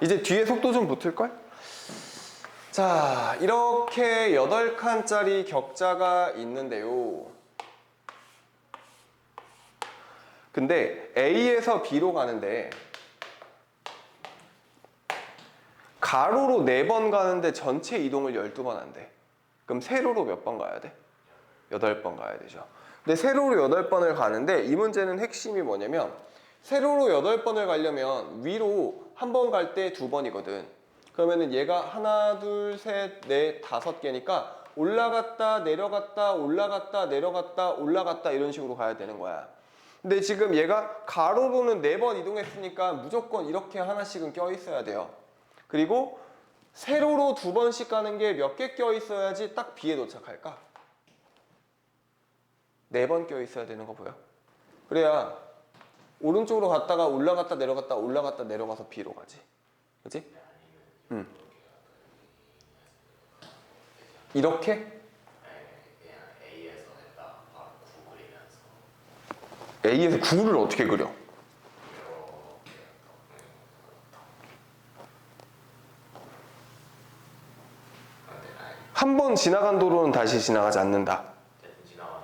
이제 뒤에 속도 좀 붙을걸? 자, 이렇게 8칸짜리 격자가 있는데요. 근데 A에서 B로 가는데 가로로 4번 가는데 전체 이동을 12번 한대. 그럼 세로로 몇 번 가야 돼? 8번 가야 되죠. 근데 세로로 8번을 가는데 이 문제는 핵심이 뭐냐면 세로로 8번을 가려면 위로 한 번 갈 때 두 번이거든. 그러면은 얘가 하나, 둘, 셋, 넷, 다섯 개니까 올라갔다, 내려갔다, 올라갔다, 내려갔다, 올라갔다 이런 식으로 가야 되는 거야. 근데 지금 얘가 가로로는 네 번 이동했으니까 무조건 이렇게 하나씩은 껴 있어야 돼요. 그리고 세로로 두 번씩 가는 게 몇 개 껴 있어야지 딱 B에 도착할까? 네 번 껴 있어야 되는 거 보여? 그래야 오른쪽으로 갔다가 올라갔다 내려갔다 올라갔다 내려가서 B로 가지. 그지? 응. 이렇게? A에서 했다 바로 9 그리면서 A에서 9를 어떻게 그려? 한 번 지나간 도로는 다시 지나가지 않는다. 어쨌든 지나가면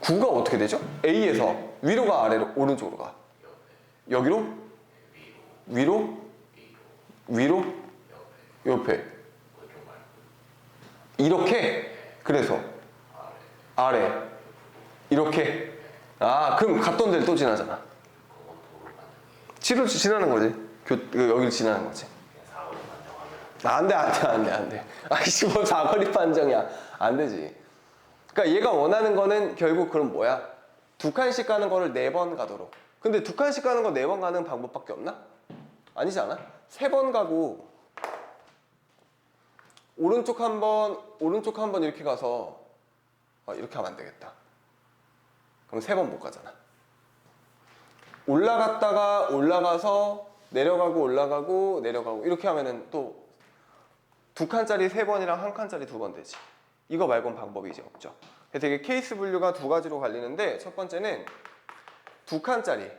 9가 어떻게 되죠? A에서 위로 가 아래로 오른쪽으로 가. 여기로? 위로 위로? 위로 위로? 옆에 이렇게? 그래서 아래. 이렇게? 아, 그럼 갔던 데를 또 지나잖아. 치로 지나는 거지. 교, 그 여기를 지나는 거지. 아, 안 돼, 안 돼, 안 돼, 안 돼. 아이씨, 뭐 사거리 판정이야. 안 되지. 그러니까 얘가 원하는 거는 결국 그럼 뭐야? 두 칸씩 가는 거를 네 번 가도록. 근데 두 칸씩 가는 거 네 번 가는 방법밖에 없나? 아니지 않아? 세 번 가고 오른쪽 한 번, 오른쪽 한 번 이렇게 가서 아, 이렇게 하면 안 되겠다. 그럼 세 번 못 가잖아. 올라갔다가 올라가서 내려가고 올라가고 내려가고 이렇게 하면은 또 두 칸짜리 세 번이랑 한 칸짜리 두 번 되지. 이거 말고는 방법이 이제 없죠. 그래서 이게 케이스 분류가 두 가지로 갈리는데 첫 번째는 두 칸짜리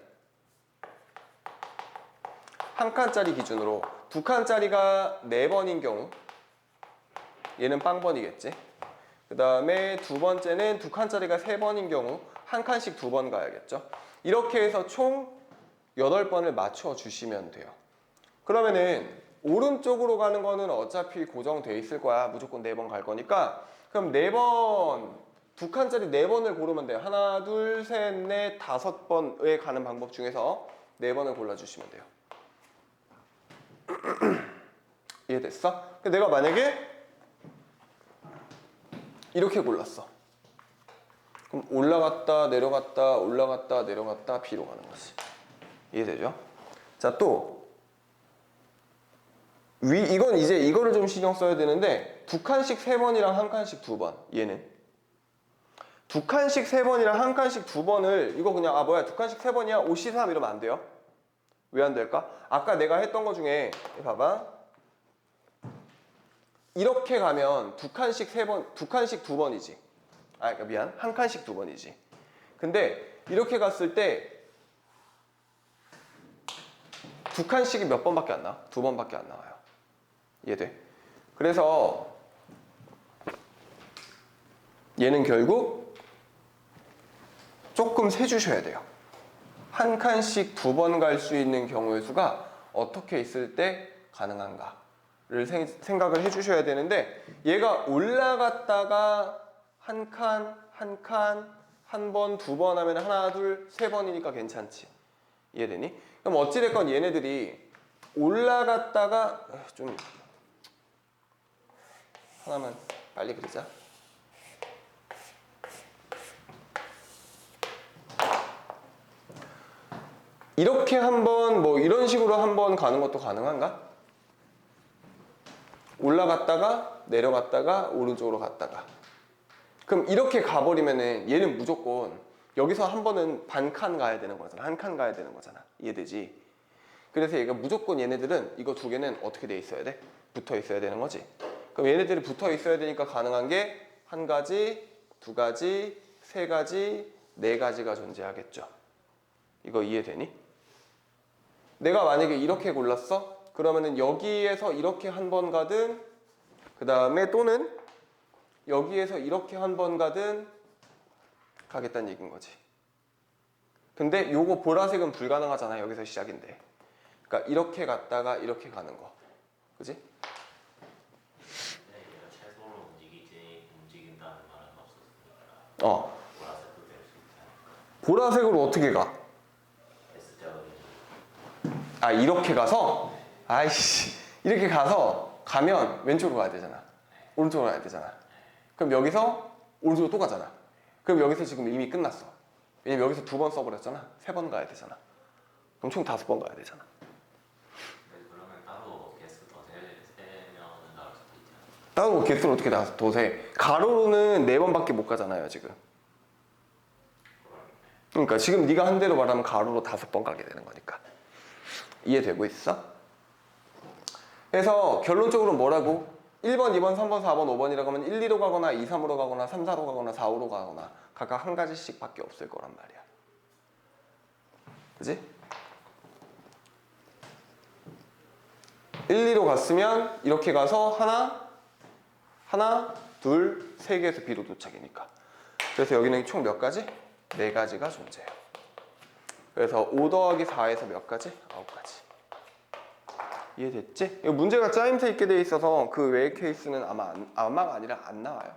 한 칸짜리 기준으로 두 칸짜리가 네 번인 경우 얘는 빵번이겠지. 그 다음에 두 번째는 두 칸짜리가 세 번인 경우 한 칸씩 두 번 가야겠죠. 이렇게 해서 총 여덟 번을 맞춰 주시면 돼요. 그러면은 오른쪽으로 가는 거는 어차피 고정돼 있을 거야. 무조건 네번갈 거니까. 그럼 네 번, 두 칸짜리 네 번을 고르면 돼요. 하나, 둘, 셋, 넷, 다섯 번에 가는 방법 중에서 네 번을 골라주시면 돼요. 이해됐어? 내가 만약에 이렇게 골랐어. 그럼 올라갔다, 내려갔다, 올라갔다, 내려갔다, B로 가는 거지. 이해되죠? 자, 또 위, 이건 이제 이거를 좀 신경 써야 되는데 두 칸씩 세 번이랑 한 칸씩 두 번. 얘는 두 칸씩 세 번이랑 한 칸씩 두 번을 이거 그냥 아 뭐야 두 칸씩 세 번이야 5 3 이러면 안 돼요? 왜 안 될까? 아까 내가 했던 거 중에 봐봐 이렇게 가면 두 칸씩 세 번, 두 칸씩 두 번이지. 아, 그러니까 미안, 한 칸씩 두 번이지. 근데 이렇게 갔을 때 두 칸씩이 몇 번밖에 안 나와? 두 번밖에 안 나와요. 이해돼? 그래서 얘는 결국 조금 세주셔야 돼요. 한 칸씩 두 번 갈 수 있는 경우의 수가 어떻게 있을 때 가능한가를 생, 생각을 해주셔야 되는데 얘가 올라갔다가 한 칸, 한 칸, 한 번, 두 번 하면 하나, 둘, 세 번이니까 괜찮지. 이해되니? 그럼 어찌됐건 얘네들이 올라갔다가 좀 하나만 빨리 그리자. 이렇게 한번 뭐 이런 식으로 한번 가는 것도 가능한가? 올라갔다가 내려갔다가 오른쪽으로 갔다가 그럼 이렇게 가버리면은 얘는 무조건 여기서 한 번은 반 칸 가야 되는 거잖아 한 칸 가야 되는 거잖아 이해되지? 그래서 얘가 무조건 얘네들은 이거 두 개는 어떻게 돼 있어야 돼? 붙어 있어야 되는 거지 그럼 얘네들이 붙어 있어야 되니까 가능한 게 한 가지, 두 가지, 세 가지, 네 가지가 존재하겠죠 이거 이해되니? 내가 만약에 이렇게 골랐어? 그러면은 여기에서 이렇게 한 번 가든 그 다음에 또는 여기에서 이렇게 한 번 가든 가겠다는 얘기인 거지. 근데 요거 보라색은 불가능하잖아. 여기서 시작인데. 그러니까 이렇게 갔다가 이렇게 가는 거. 그지? 근데 얘가 최소로 움직이지 움직인다는 말은 없었으니까 어. 보라색으로 어떻게 가? 아, 이렇게 가서? 아이씨. 이렇게 가서 가면 왼쪽으로 가야 되잖아. 오른쪽으로 가야 되잖아. 그럼 여기서 오른쪽으로 또 가잖아. 그럼 여기서 지금 이미 끝났어. 왜냐면 여기서 두 번 써버렸잖아. 세 번 가야 되잖아. 그럼 총 다섯 번 가야 되잖아. 근데 그러면 따로 개수 더 세, 세면은 나올 수도 않을까. 따로 개수를 어떻게 다 도세? 가로로는 네 번밖에 못 가잖아요, 지금. 그러니까 지금 네가 한 대로 말하면 가로로 다섯 번 가게 되는 거니까. 이해되고 있어? 그래서 결론적으로 뭐라고? 1번, 2번, 3번, 4번, 5번이라고 하면 1, 2로 가거나 2, 3으로 가거나 3, 4로 가거나 4, 5로 가거나 각각 한 가지씩 밖에 없을 거란 말이야. 그지? 1, 2로 갔으면 이렇게 가서 하나, 하나, 둘, 세 개에서 B로 도착이니까. 그래서 여기는 총 몇 가지? 네 가지가 존재해요. 그래서 5 더하기 4에서 몇 가지? 9가지. 이해됐지? 이거 문제가 짜임새 있게 돼 있어서 그 외의 케이스는 아마 안, 아마가 아니라 안 나와요.